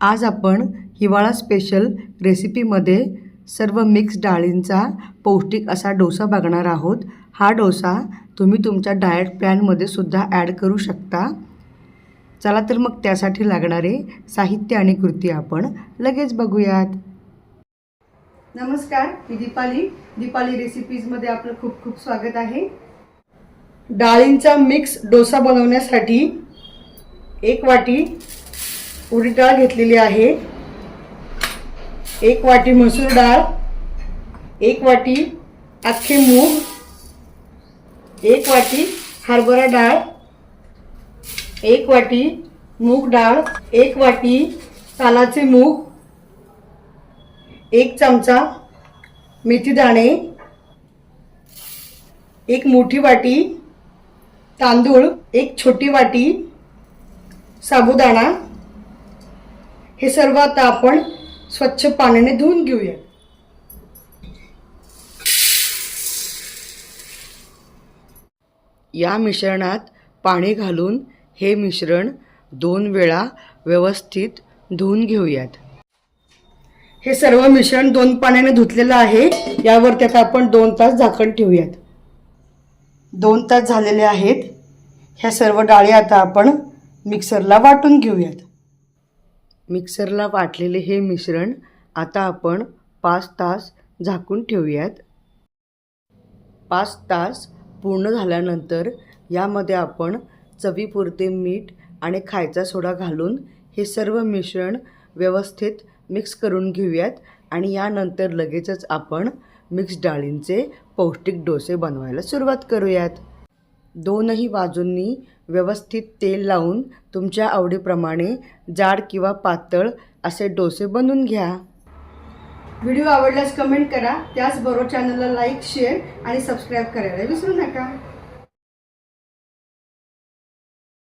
आज आपण हिवाळा स्पेशल रेसिपीमध्ये सर्व मिक्स डाळींचा पौष्टिक असा डोसा बघणार आहोत. हा डोसा तुम्ही तुमच्या डाएट प्लॅनमध्ये सुद्धा ॲड करू शकता. चला तर मग त्यासाठी लागणारे साहित्य आणि कृती आपण लगेच बघूयात. नमस्कार मी दीपाली. दीपाली रेसिपीजमध्ये आपलं खूप खूप स्वागत आहे. डाळींचा मिक्स डोसा बनवण्यासाठी एक वाटी उडी डाळ घेतलेली आहे. एक वाटी मसूर डाळ एक वाटी अख्खे मूग एक वाटी हरभरा डाळ एक वाटी मूग डाळ एक वाटी तालाचे मूग एक चमचा मेथी दाणे एक मोठी वाटी तांदूळ एक छोटी वाटी साबुदाणा हे सर्व आता आपण स्वच्छ पाण्याने धुवून घेऊया. या मिश्रणात पाणी घालून हे मिश्रण दोन वेळा व्यवस्थित धुवून घेऊयात. हे सर्व मिश्रण दोन पाण्याने धुतलेलं आहे. यावर त्यात आपण दोन तास झाकण ठेवूयात. दोन तास झालेले आहेत. ह्या सर्व डाळी आता आपण मिक्सरला वाटून घेऊयात. मिक्सरला वाटलेले हे मिश्रण आता आपण पाच तास झाकून ठेवूयात. पाच तास पूर्ण झाल्यानंतर यामध्ये आपण चवीपुरते मीठ आणि खायचा सोडा घालून हे सर्व मिश्रण व्यवस्थित मिक्स करून घेऊयात आणि यानंतर लगेचच आपण मिक्स डाळींचे पौष्टिक डोसे बनवायला सुरुवात करूयात. दोनही बाजूंनी व्यवस्थित तेल लावून तुमच्या आवडीप्रमाणे जाड किंवा पातळ असे डोसे बनवून घ्या. व्हिडिओ आवडल्यास कमेंट करा त्याचबरोबर चॅनलला लाईक शेअर आणि सबस्क्राईब करायला विसरू नका.